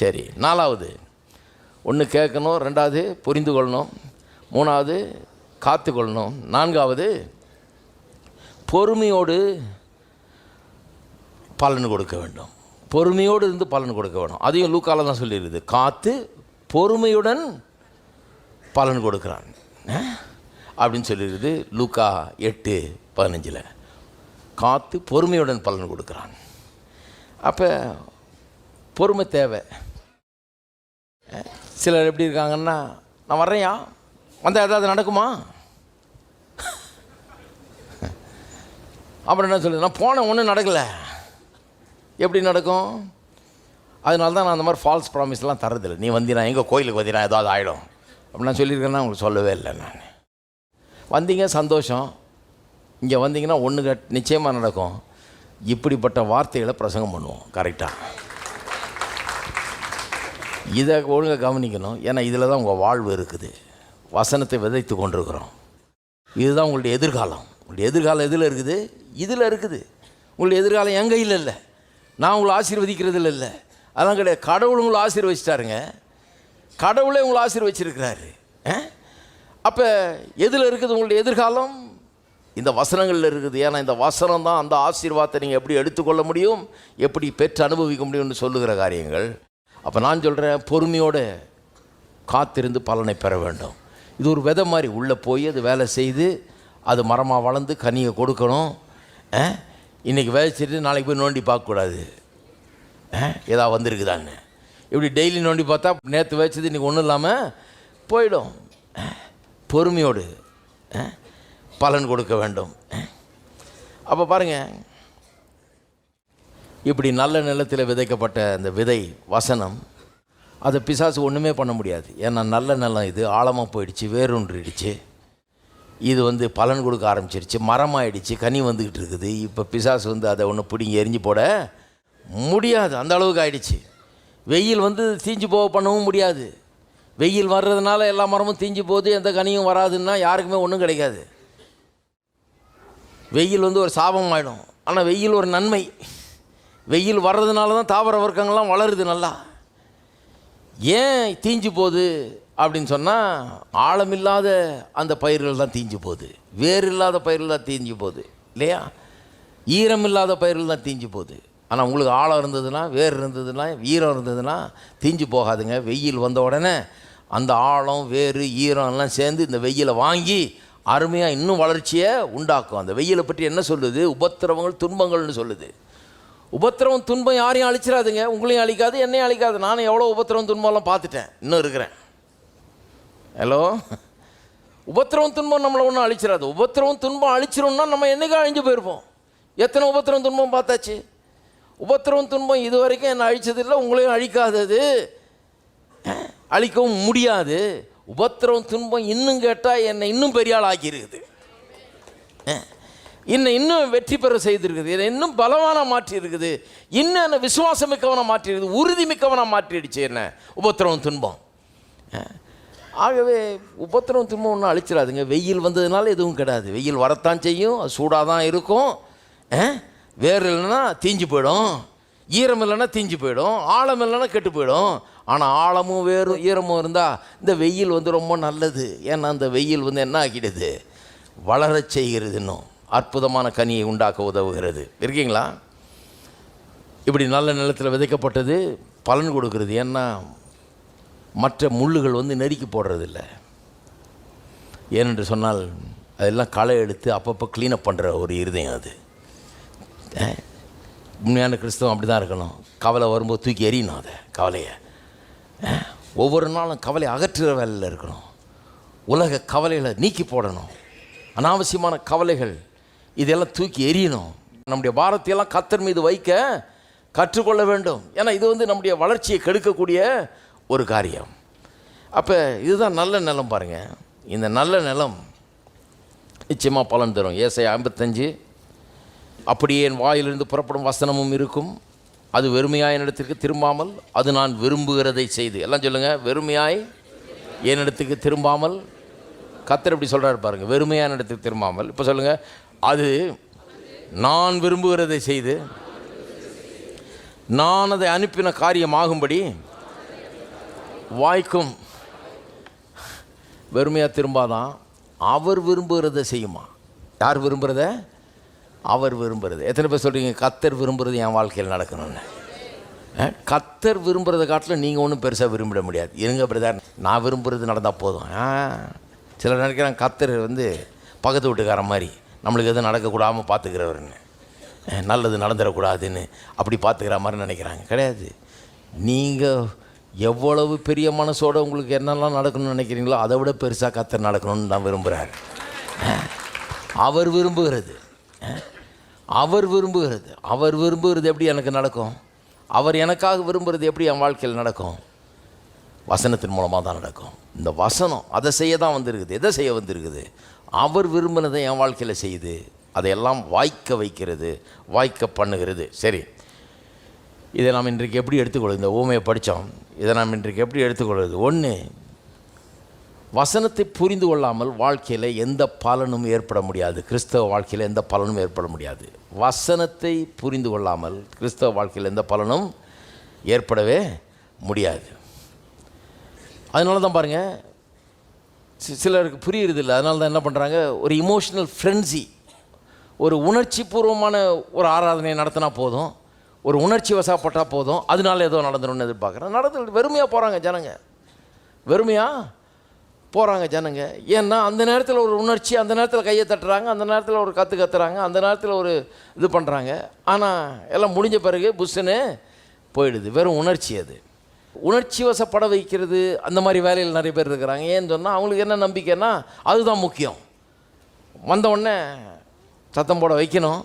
சரி நாலாவது. ஒன்று கேட்கணும் ரெண்டாவது புரிந்து கொள்ளணும் மூணாவது காத்து கொள்ளணும் நான்காவது பொறுமையோடு பலன் கொடுக்க வேண்டும். பொறுமையோடு இருந்து பலன் கொடுக்க வேணும் அதையும் லூக்கால தான் சொல்லிடுது காத்து பொறுமையுடன் பலன் கொடுக்குறான். அப்படின்னு சொல்லிடுது லூக்கா எட்டு பதினஞ்சில். காத்து பொறுமையுடன் பலன் கொடுக்குறான். அப்போ பொறுமை தேவை. சிலர் எப்படி இருக்காங்கன்னா நான் வர்றேயா வந்தால் ஏதாவது நடக்குமா? அப்புறம் என்ன சொல்லுது நான் போனேன் ஒன்றும் நடக்கலை. எப்படி நடக்கும்? அதனால தான் நான் அந்த மாதிரி ஃபால்ஸ் ப்ராமிஸ்லாம் தரதில்லை நீ வந்தீனா எங்கள் கோயிலுக்கு வந்தீனா ஏதாவது ஆகிடும் அப்படி நான் சொல்லியிருக்கேன்னா உங்களுக்கு சொல்லவே இல்லை நான். வந்தீங்க சந்தோஷம். இங்கே வந்தீங்கன்னா ஒன்று கட் நிச்சயமாக நடக்கும். இப்படிப்பட்ட வார்த்தைகளை பிரசங்கம் பண்ணுவோம் கரெக்டாக இதை ஒழுங்காக கவனிக்கணும். ஏன்னா இதில் தான் உங்கள் வாழ்வு இருக்குது. வசனத்தை விதைத்து கொண்டிருக்கிறோம். இதுதான் உங்களுடைய எதிர்காலம். உங்களுடைய எதிர்காலம் எதில் இருக்குது? இதில் இருக்குது. உங்களுடைய எதிர்காலம் என் கையில் இல்லை. நான் உங்களை ஆசீர்வதிக்கிறதுல இல்லை. அதான் கிடையாது. கடவுள் உங்களை ஆசீர்வதிச்சிட்டாருங்க. கடவுளே உங்களை ஆசீர்வச்சிருக்கிறாரு அப்போ எதில் இருக்குது உங்களுடைய எதிர்காலம்? இந்த வசனங்களில் இருக்குது. ஏன்னா இந்த வசனம் தான் அந்த ஆசீர்வாதத்தை நீங்கள் எப்படி எடுத்துக்கொள்ள முடியும்? எப்படி பெற்று அனுபவிக்க முடியும்னு சொல்லுகிற காரியங்கள். அப்போ நான் சொல்கிறேன் பொறுமையோடு காத்திருந்து பலனை பெற வேண்டும். இது ஒரு விதை மாதிரி உள்ளே போய் அது வேலை செய்து அது மரமாக வளர்ந்து கனியை கொடுக்கணும். இன்றைக்கி விதைச்சிட்டு நாளைக்கு போய் நோண்டி பார்க்கக்கூடாது. ஏதா வந்திருக்குதான்னு. இப்படி டெய்லி நோண்டி பார்த்தா நேற்று வச்சது இன்றைக்கி ஒன்றும் இல்லாமல் போயிடும். பொறுமையோடு பலன் கொடுக்க வேண்டும். அப்போ பாருங்கள் இப்படி நல்ல நிலத்தில் விதைக்கப்பட்ட அந்த விதை வசனம் அதை பிசாசு ஒன்றுமே பண்ண முடியாது. ஏன்னா நல்ல நிலம் இது ஆழமாக போயிடுச்சு வேரூன்றிடுச்சு. இது வந்து பலன் கொடுக்க ஆரம்பிச்சிருச்சு மரமாயிடுச்சு கனி வந்துக்கிட்டு இருக்குது. இப்போ பிசாசு வந்து அதை ஒன்று பிடிங்கி எரிஞ்சு போட முடியாது அந்த அளவுக்கு ஆயிடுச்சு. வெயில் வந்து தீஞ்சு போக பண்ணவும் முடியாது. வெயில் வர்றதுனால எல்லா மரமும் தீஞ்சு போகுது எந்த கனியும் வராதுன்னா யாருக்குமே ஒன்றும் கிடைக்காது. வெயில் வந்து ஒரு சாபம் ஆகிடும் ஆனால் வெயில் ஒரு நன்மை. வெயில் வர்றதுனால தான் தாவர வர்க்கங்கள்லாம் வளருது நல்லா. ஏன் தீஞ்சு போகுது அப்படின்னு சொன்னால் ஆழமில்லாத அந்த பயிர்கள் தான் தீஞ்சு போகுது. வேர் இல்லாத பயிர்கள் தான் தீஞ்சு போகுது இல்லையா? ஈரம் இல்லாத பயிர்கள் தான் தீஞ்சு போகுது. ஆனால் உங்களுக்கு ஆழம் இருந்ததுன்னா வேர் இருந்ததுன்னா ஈரம் இருந்ததுன்னா தீஞ்சு போகாதுங்க. வெயில் வந்த உடனே அந்த ஆழம் வேர் ஈரம் எல்லாம் சேர்ந்து இந்த வெயிலை வாங்கி அருமையாக இன்னும் வளர்ச்சியை உண்டாக்கும். அந்த வெயிலை பற்றி என்ன சொல்லுது? உபத்திரவங்கள் துன்பங்கள்னு சொல்லுது. உபத்திரவம் துன்பம் யாரையும் அழிச்சிடாதுங்க உங்களையும் அழிக்காது என்னையும் அழிக்காது. நானும் எவ்வளோ உபத்திரவம் துன்பம்லாம் பார்த்துட்டேன். இன்னும் இருக்கிறேன். ஹலோ உபத்திரவம் துன்பம் நம்மளை ஒன்றும் அழிச்சிடாது உபத்திரவம் துன்பம் அழிச்சிரும்னா நம்ம என்றைக்கும் அழிஞ்சு போயிருப்போம். எத்தனை உபத்திரவம் துன்பம் பார்த்தாச்சு? உபத்திரவம் துன்பம் இது வரைக்கும் என்னை அழிச்சதில்லை உங்களையும் அழிக்காதது. அழிக்கவும் முடியாது. உபத்திரவம் துன்பம் இன்னும் கேட்டால் என்னை இன்னும் பெரிய ஆள் ஆக்கியிருக்குது என்னை இன்னும் வெற்றி பெற செய்திருக்குது. என்னை இன்னும் பலமான மாற்றி இருக்குது. இன்னும் என்னை விசுவாசம் மிக்கவனாக மாற்றிருக்குது உறுதி மிக்கவனாக மாற்றிடுச்சு என்ன? உபத்திரவம் துன்பம். ஆகவே உபத்திரவம் துன்பம் ஒன்றும் அழிச்சிடாதுங்க. வெயில் வந்ததுனால எதுவும் கிடையாது வெயில் வரத்தான் செய்யும். அது சூடாக தான் இருக்கும். வேறு வேர் இல்லைன்னா தீஞ்சு போயிடும். ஈரம் இல்லைன்னா தீஞ்சு போயிடும். ஆழம் இல்லைன்னா கெட்டு போயிடும். ஆனால் ஆழமும் வேறும் ஈரமும் இருந்தால் இந்த வெயில் வந்து ரொம்ப நல்லது. ஏன்னா அந்த வெயில் வந்து என்ன ஆகிடுது வளரச் செய்கிறது இன்னும். அற்புதமான கனியை உண்டாக்க உதவுகிறது. இருக்கீங்களா? இப்படி நல்ல நிலத்தில் விதைக்கப்பட்டது பலன் கொடுக்கறது. ஏன்னா மற்ற முள்ளுகள் வந்து நெருக்கி போடுறதில்ல. ஏனென்று சொன்னால் அதெல்லாம் களை எடுத்து அப்பப்போ க்ளீனப் பண்ணுற ஒரு இருதயம் அது. உண்மையான கிறிஸ்தவம் அப்படி தான் இருக்கணும். கவலை வரும்போது தூக்கி எறியணும் அதை கவலையை. ஒவ்வொரு நாளும் கவலை அகற்றுகிற வேலையில் இருக்கணும். உலக கவலைகளை நீக்கி போடணும். அனாவசியமான கவலைகள் இதெல்லாம் தூக்கி எரியணும் நம்முடைய பாரத்தையெல்லாம் கத்தர் மீது வைக்க கற்றுக்கொள்ள வேண்டும். ஏன்னா இது வந்து நம்முடைய வளர்ச்சியை கெடுக்கக்கூடிய ஒரு காரியம். அப்போ இதுதான் நல்ல நிலம் பாருங்கள் இந்த நல்ல நிலம் நிச்சயமாக பலன் தரும். ஏசை ஐம்பத்தஞ்சு அப்படியே என் வாயிலிருந்து புறப்படும் வசனமும் இருக்கும். அது வெறுமையாய் என்னிடத்திற்கு திரும்பாமல் அது நான் விரும்புகிறதை செய்து. எல்லாம் சொல்லுங்கள் வெறுமையாய் என்னிடத்துக்கு திரும்பாமல். கத்தர் இப்படி சொல்கிறாரு பாருங்கள் வெறுமையான இடத்துக்கு திரும்பாமல். இப்போ சொல்லுங்கள் அது நான் விரும்புகிறதை செய்து நான் அதை அனுப்பின காரியமாகும்படி வாய்க்கும் வெறுமையாக திரும்பாதான் அவர் விரும்புகிறத செய்யுமா? யார் விரும்புகிறத? அவர் விரும்புகிறது. எத்தனை பேர் சொல்கிறீங்க கத்தர் விரும்புகிறது என் வாழ்க்கையில் நடக்கணும்னு. கத்தர் விரும்புகிறத காட்டில் நீங்கள் ஒன்றும் பெருசாக விரும்பிட முடியாது. இருங்க பிரதர். நான் விரும்புகிறது நடந்தால் போதும். ஆ? சிலர் நினைக்கிறாங்க கத்தர் வந்து பக்கத்து வீட்டுக்காரன் மாதிரி. நம்மளுக்கு எதுவும் நடக்கக்கூடாமல் பார்த்துக்கிறவருன்னு நல்லது நடந்துடக்கூடாதுன்னு அப்படி பார்த்துக்கிற மாதிரி நினைக்கிறாங்க. கிடையாது. நீங்கள் எவ்வளவு பெரிய மனசோட உங்களுக்கு என்னெல்லாம் நடக்கணும்னு நினைக்கிறீங்களோ அதை விட பெருசாக கத்தர் நடக்கணும்னு தான் விரும்புகிறாரு அவர் விரும்புகிறது. அவர் விரும்புகிறது. அவர் விரும்புகிறது எப்படி எனக்கு நடக்கும்? அவர் எனக்காக விரும்புகிறது எப்படி என் வாழ்க்கையில் நடக்கும்? வசனத்தின் மூலமாக தான் நடக்கும். இந்த வசனம் அதை செய்ய தான் வந்திருக்குது. எதை செய்ய வந்திருக்குது? அவர் விரும்பினதை என் வாழ்க்கையில் செய்யுது அதையெல்லாம் வாய்க்க வைக்கிறது வாய்க்க பண்ணுகிறது. சரி. இதை நாம் இன்றைக்கு எப்படி எடுத்துக்கொள்வது? இந்த ஊமையை படித்தோம். இதை நாம் இன்றைக்கு எப்படி எடுத்துக்கொள்வது? ஒன்று வசனத்தை புரிந்து கொள்ளாமல் வாழ்க்கையில் எந்த பலனும் ஏற்பட முடியாது. கிறிஸ்தவ வாழ்க்கையில் எந்த பலனும் ஏற்பட முடியாது. வசனத்தை புரிந்து கொள்ளாமல் கிறிஸ்தவ வாழ்க்கையில் எந்த பலனும் ஏற்படவே முடியாது. அதனால தான் பாருங்கள் சிலருக்கு புரியுறது இல்லை அதனால தான் என்ன பண்ணுறாங்க ஒரு இமோஷனல் ஃப்ரெண்ட்ஸி ஒரு உணர்ச்சி பூர்வமான ஒரு ஆராதனை நடத்தினா போதும் ஒரு உணர்ச்சி வசப்பட்டால் போதும் அதனால ஏதோ நடந்துரும்னு எதிர்பார்க்குறேன். நடந்து வெறுமையாக போகிறாங்க ஜனங்க. வெறுமையாக போகிறாங்க ஜனங்க. ஏன்னா அந்த நேரத்தில் ஒரு உணர்ச்சி அந்த நேரத்தில் கையை தட்டுறாங்க அந்த நேரத்தில் ஒரு கற்று கத்துறாங்க அந்த நேரத்தில் ஒரு இது பண்ணுறாங்க ஆனால் எல்லாம் முடிஞ்ச பிறகு புஷ்ஷுன்னு போயிடுது. வெறும் உணர்ச்சி அது. உணர்ச்சி வசப்பட வைக்கிறது அந்த மாதிரி வேலையில் நிறைய பேர் இருக்கிறாங்க. ஏன்னு சொன்னால் அவங்களுக்கு என்ன நம்பிக்கைன்னா அதுதான் முக்கியம். வந்தவுடனே சத்தம் போட வைக்கணும்.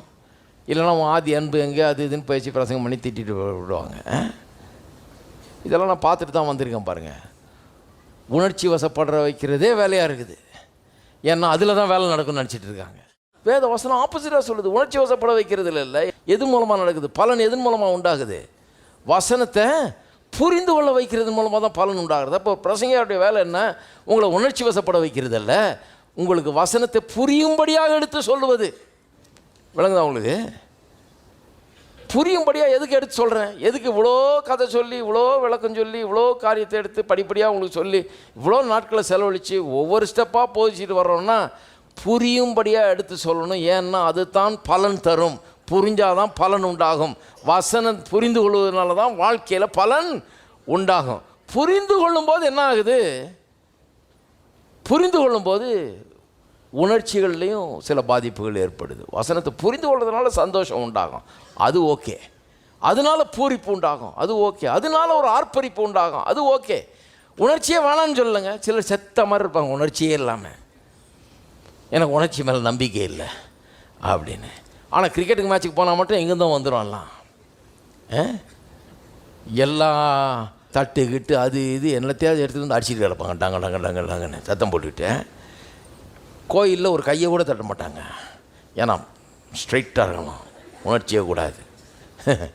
இல்லைன்னா ஆதி அன்பு எங்கே அது இதுன்னு பேச்சு பிரசங்கம் பண்ணி திட்டிட்டு விடுவாங்க. இதெல்லாம் நான் பார்த்துட்டு தான் வந்திருக்கேன் பாருங்கள் உணர்ச்சி வசப்படுற வைக்கிறதே வேலையாக இருக்குது. ஏன்னா அதில் தான் வேலை நடக்கும்னு நினச்சிட்டு இருக்காங்க. வேத வசனம் ஆப்போசிட்டாக சொல்லுது. உணர்ச்சி வசப்பட வைக்கிறது இல்லை. எது மூலமாக நடக்குது? பலன் எதன் மூலமாக உண்டாகுது? வசனத்தை புரிந்து கொள்ள வைக்கிறது மூலமாக தான் பலன் உண்டாகிறது. அப்போ பிரசங்கையாருடைய வேலை என்ன? உங்களை உணர்ச்சி வசப்பட வைக்கிறது அல்ல உங்களுக்கு வசனத்தை புரியும்படியாக எடுத்து சொல்லுவது. விளங்குதா உங்களுக்கு? புரியும்படியாக எதுக்கு எடுத்து சொல்கிறேன் எதுக்கு இவ்வளோ கதை சொல்லி இவ்வளோ விளக்கம் சொல்லி இவ்வளோ காரியத்தை எடுத்து படிப்படியாக உங்களுக்கு சொல்லி இவ்வளோ நாட்களை செலவழித்து ஒவ்வொரு ஸ்டெப்பாக போதிச்சிட்டு வர்றோம்னா புரியும்படியாக எடுத்து சொல்லணும். ஏன்னா அதுதான் பலன் தரும். புரிஞ்சாதான் பலன் உண்டாகும். வசனம் புரிந்து கொள்வதனால தான் வாழ்க்கையில் பலன் உண்டாகும். புரிந்து கொள்ளும்போது என்ன ஆகுது? புரிந்து கொள்ளும்போது உணர்ச்சிகள்லேயும் சில பாதிப்புகள் ஏற்படுது. வசனத்தை புரிந்து கொள்றதுனால சந்தோஷம் உண்டாகும். அது ஓகே. அதனால பூரிப்பு உண்டாகும். அது ஓகே. அதனால ஒரு ஆர்ப்பரிப்பு உண்டாகும். அது ஓகே. உணர்ச்சியே வேணாம்னு சொல்லுங்க. சிலர் செத்த மாதிரி இருப்பாங்க. உணர்ச்சியே இல்லாமல் எனக்கு உணர்ச்சி மேலே நம்பிக்கை இல்லை அப்படின்னு. ஆனால் கிரிக்கெட்டுக்கு மேட்ச்சுக்கு போனால் மட்டும் எங்கேருந்தோ வந்துடும்லாம் எல்லா தட்டு கிட்டு அது இது என்னத்தையாவது எடுத்துகிட்டு வந்து அடிச்சுட்டு கிடப்பாங்க. டாங்க டங்க டங்க டங்கன்னு சத்தம் போட்டுக்கிட்டு. கோயிலில் ஒரு கையை கூட தட்ட மாட்டாங்க. ஏன்னா ஸ்ட்ரைட்டாக இருக்கணும். உணர்ச்சியே கூடாது.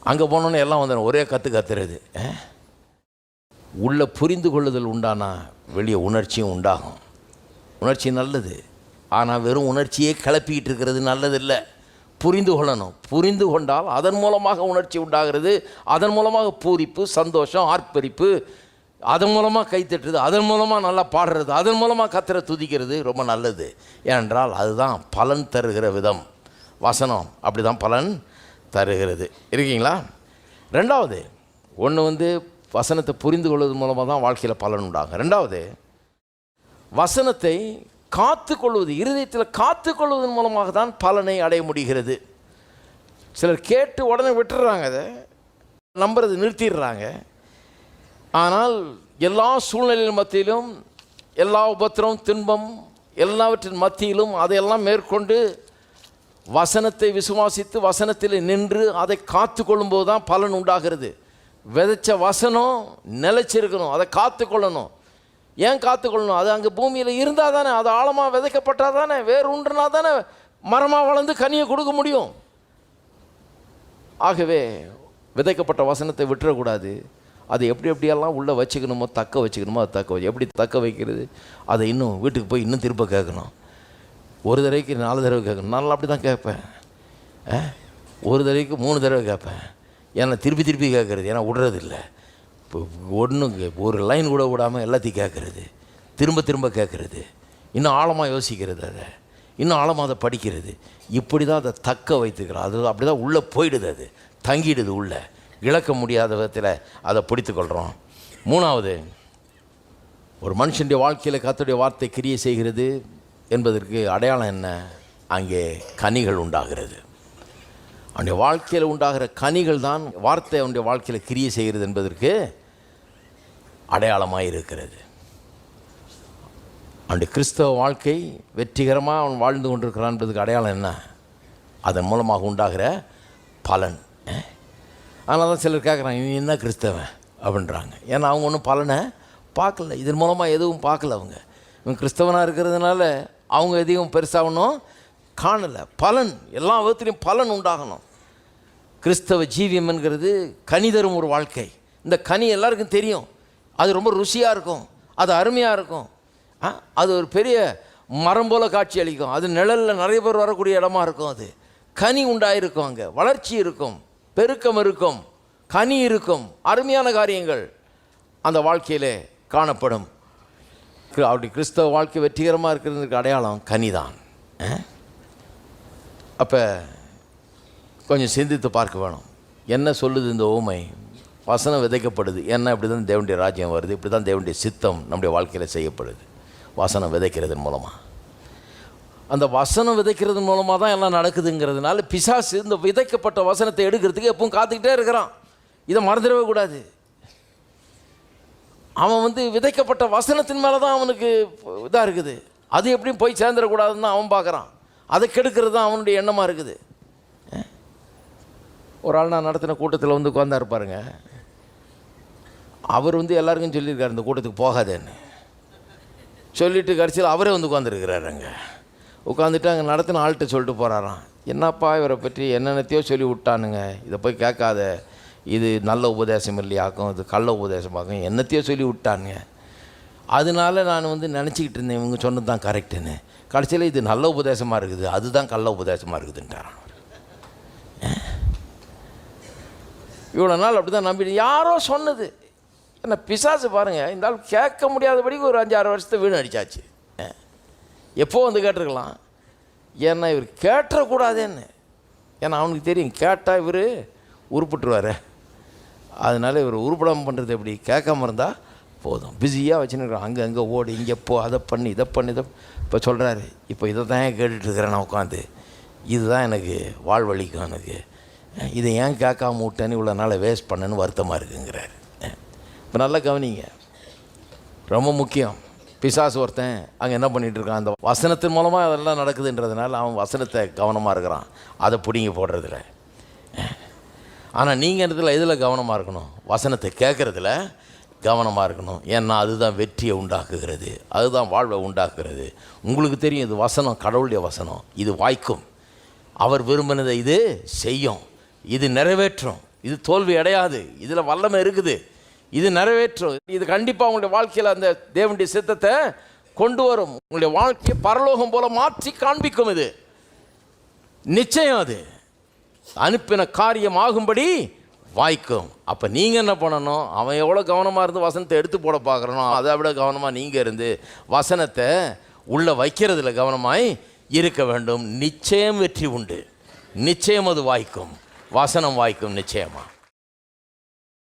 அங்கே போனோன்னே எல்லாம் வந்துடும் ஒரே கற்று கத்துறது. ஆ? புரிந்து கொள்ளுதல் உண்டானா வெளியே உணர்ச்சியும் உண்டாகும். உணர்ச்சி நல்லது. ஆனால் வெறும் உணர்ச்சியே கிளப்பிக்கிட்டு இருக்கிறது நல்லதில்லை. புரிந்து கொள்ளணும். புரிந்து கொண்டால் அதன் மூலமாக உணர்ச்சி உண்டாகிறது. அதன் மூலமாக பூரிப்பு சந்தோஷம் ஆர்ப்பரிப்பு அதன் மூலமாக கைத்தட்டுறது அதன் மூலமாக நல்லா பாடுறது அதன் மூலமாக கத்திர துதிக்கிறது ரொம்ப நல்லது. ஏனென்றால் அதுதான் பலன் தருகிற விதம். வசனம் அப்படி தான் பலன் தருகிறது. இருக்கீங்களா? ரெண்டாவது ஒன்று வந்து வசனத்தை புரிந்து கொள்வது மூலமாக தான் வாழ்க்கையில் பலன் உண்டாகும். ரெண்டாவது வசனத்தை காத்துக்கொள்வது இருதயத்தில் காத்துக்கொள்வதன் மூலமாக தான் பலனை அடைய முடிகிறது. சிலர் கேட்டு உடனே விட்டுறாங்க அதை நம்புறது நிறுத்திடுறாங்க. ஆனால் எல்லா சூழ்நிலையின் மத்தியிலும் எல்லா உபத்திரம் துன்பம் எல்லாவற்றின் மத்தியிலும் அதையெல்லாம் மேற்கொண்டு வசனத்தை விசுவாசித்து வசனத்தில் நின்று அதை காத்து கொள்ளும்போது தான் பலன் உண்டாகிறது. விதைச்ச வசனம் நிலைச்சிருக்கணும். அதை காத்து கொள்ளணும் ஏன் காத்துக்கொள்ளணும்? அது அங்கே பூமியில் இருந்தால் தானே அது ஆழமாக விதைக்கப்பட்டால் தானே வேறு உண்டுனா தானே மரமாக வளர்ந்து கனியை கொடுக்க முடியும்? ஆகவே விதைக்கப்பட்ட வசனத்தை விட்டுறக்கூடாது. அதை எப்படி எப்படியெல்லாம் உள்ளே வச்சுக்கணுமோ தக்க வச்சுக்கணுமோ அதை தக்க வச்சு எப்படி தக்க வைக்கிறது? அதை இன்னும் வீட்டுக்கு போய் இன்னும் திரும்ப கேட்கணும். ஒரு தடவைக்கு நாலு தடவை கேட்கணும். நல்லா அப்படி தான் கேட்பேன். ஆ? ஒரு தடவைக்கு மூணு தடவை கேட்பேன். ஏன்னா திருப்பி திருப்பி கேட்குறது ஏன்னா விடுறதில்லை. இப்போ ஒன்று ஒரு லைன் கூட விடாமல் எல்லாத்தையும் கேட்குறது திரும்ப திரும்ப கேட்குறது இன்னும் ஆழமாக யோசிக்கிறது அதை. இன்னும் ஆழமாக அதை படிக்கிறது. இப்படி தான் அதை தக்க வைத்துக்கிறோம் அது அப்படி தான் உள்ளே போயிடுது அது. தங்கிடுது உள்ளே. இழக்க முடியாத விதத்தில் அதை பிடித்துக்கொள்கிறோம் மூணாவது ஒரு மனுஷனுடைய வாழ்க்கையில் கத்துடைய வார்த்தை கிரியை செய்கிறது என்பதற்கு அடையாளம் என்ன? அங்கே கனிகள் உண்டாகிறது. அவனுடைய வாழ்க்கையில் உண்டாகிற கனிகள் தான் வார்த்தை அவனுடைய வாழ்க்கையில் கிரியை செய்கிறது என்பதற்கு அடையாளமாக இருக்கிறது. அவனுடைய கிறிஸ்தவ வாழ்க்கை வெற்றிகரமாக அவன் வாழ்ந்து கொண்டிருக்கிறான் என்பதுக்கு அடையாளம் என்ன? அதன் மூலமாக உண்டாகிற பலன். அதனால தான் சிலர் கேட்குறாங்க நீ என்ன கிறிஸ்தவன்? அப்படின்றாங்க. ஏன்னா அவங்க ஒன்றும் பலனை பார்க்கல. இதன் மூலமாக எதுவும் பார்க்கல அவங்க. இவன் கிறிஸ்தவனாக இருக்கிறதுனால அவங்க எதையும் பெருசாகணும் காணலை. பலன் எல்லா விதத்துலேயும் பலன் உண்டாகணும். கிறிஸ்தவ ஜீவியம்ங்கிறது கனி தரும் ஒரு வாழ்க்கை. இந்த கனி எல்லாருக்கும் தெரியும். அது ரொம்ப ருசியாக இருக்கும். அது அருமையாக இருக்கும். ஆ, அது ஒரு பெரிய மரம் போல் காட்சி அளிக்கும். அது நிழலில் நிறைய பேர் வரக்கூடிய இடமா இருக்கும் அது. கனி உண்டாயிருக்கும் அங்கே. வளர்ச்சி இருக்கும். பெருக்கம் இருக்கும். கனி இருக்கும். அருமையான காரியங்கள் அந்த வாழ்க்கையிலே காணப்படும். அப்படி கிறிஸ்தவ வாழ்க்கை வெற்றிகரமாக இருக்கிறதுக்கு அடையாளம் கனிதான். அப்போ கொஞ்சம் சிந்தித்து பார்க்க வேணும். என்ன சொல்லுது இந்த ஓமை வசனம் விதைக்கப்படுது. என்ன? இப்படி தான் தேவனுடைய ராஜ்யம் வருது. இப்படி தான் தேவனுடைய சித்தம் நம்முடைய வாழ்க்கையில் செய்யப்படுது. வசனம் விதைக்கிறதன் மூலமாக அந்த வசனம் விதைக்கிறதன் மூலமாக தான் எல்லாம் நடக்குதுங்கிறதுனால பிசாசு இந்த விதைக்கப்பட்ட வசனத்தை எடுக்கிறதுக்கு எப்பவும் காத்துக்கிட்டே இருக்கிறான். இதை மறந்துடவே கூடாது. அவன் வந்து விதைக்கப்பட்ட வசனத்தின் மேலே தான் அவனுக்கு இதாக இருக்குது. அது எப்படியும் போய் சேர்ந்துடக்கூடாதுன்னு தான் அவன் பார்க்குறான். அதை கெடுக்கிறது தான் அவனுடைய எண்ணமாக இருக்குது. ஒரு ஆள் நான் நடத்தின கூட்டத்தில் வந்து உட்காந்தா இருப்பாருங்க அவர் வந்து எல்லாருக்கும் சொல்லியிருக்காரு இந்த கூட்டத்துக்கு போகாதேன்னு. சொல்லிட்டு கடைசியில் அவரே வந்து உட்காந்துருக்கிறாரு அங்கே. உட்காந்துட்டு அங்கே நடத்தின ஆள்கிட்ட சொல்லிட்டு போகிறாராம் என்னப்பா இவரை பற்றி என்னென்னத்தையோ சொல்லி விட்டானுங்க. இதை போய் கேட்காத. இது நல்ல உபதேசம் இல்லையாக்கும். இது கள்ள உபதேசமாக்கும். என்னத்தையோ சொல்லி விட்டானுங்க. அதனால நான் வந்து நினச்சிக்கிட்டு இருந்தேன் இவங்க சொன்னது தான் கரெக்டுன்னு கடைசியில் இது நல்ல உபதேசமாக இருக்குது. அதுதான் கள்ள உபதேசமாக இருக்குதுன்றாரான் இவ்வளோ நாள் அப்படி தான் நம்பி யாரோ சொன்னது. என்ன பிசாசு பாருங்கள் இந்த ஆள் கேட்க முடியாதபடிக்கு ஒரு அஞ்சாறு வருஷத்தை வீடு அடித்தாச்சு எப்போ வந்து கேட்டிருக்கலாம்? ஏன்னா இவர் கேட்டுறக்கூடாதேன்னு. ஏன்னா அவனுக்கு தெரியும் கேட்டால் இவர் உருப்பிட்டுருவார். அதனால இவர் உருப்படாமல் பண்ணுறது எப்படி? கேட்காம இருந்தால் போதும். பிஸியாக வச்சுன்னு அங்கே அங்கே ஓடி இங்கே போ அதை பண்ணி இதை பண்ணி இதை இப்போ சொல்கிறாரு இப்போ இதை தான் கேட்டுட்ருக்கிறேன் நான் உட்காந்து இதுதான் எனக்கு வாழ்வழிக்கும் எனக்கு. இதை ஏன் கேட்காம விட்டேன்னு இவ்வளோ நாளை வேஸ்ட் பண்ணேன்னு வருத்தமாக இருக்குங்கிறாரு. இப்போ நல்லா கவனிங்க. ரொம்ப முக்கியம். பிசாசு ஒருத்தன் அங்கே என்ன பண்ணிகிட்டு இருக்கான்? அந்த வசனத்தின் மூலமாக அதெல்லாம் நடக்குதுன்றதுனால அவன் வசனத்தை கவனமாக இருக்கிறான். அதை பிடிங்கி போடுறதில்ல. ஆனால் நீங்கள் இடத்துல எதில் கவனமாக இருக்கணும்? வசனத்தை கேட்குறதுல கவனமாக இருக்கணும். ஏன்னா அதுதான் வெற்றியை உண்டாக்குகிறது. அதுதான் வாழ்வை உண்டாக்குகிறது. உங்களுக்கு தெரியும் இது வசனம் கடவுளுடைய வசனம். இது வாய்க்கும். அவர் விரும்பினதை இது செய்யும். இது நிறைவேற்றும். இது தோல்வி அடையாது. இதில் வல்லமை இருக்குது. இது நிறைவேற்றும். இது கண்டிப்பாக உங்களுடைய வாழ்க்கையில் அந்த தேவனுடைய சித்தத்தை கொண்டு வரும். உங்களுடைய வாழ்க்கையை பரலோகம் போல மாற்றி காண்பிக்கும் இது. நிச்சயம் அது. அனுப்பின காரியம் ஆகும்படி வாய்க்கும். அப்போ நீங்கள் என்ன பண்ணணும்? அவன் எவ்வளோ கவனமாக இருந்து வசனத்தை எடுத்து போட பார்க்குறனோ அதை விட கவனமாக நீங்கள் இருந்து வசனத்தை உள்ளே வைக்கிறதுல கவனமாய் இருக்க வேண்டும். நிச்சயம் வெற்றி உண்டு. நிச்சயம் அது வாய்க்கும். வசனம் வாய்க்கும் நிச்சயமாக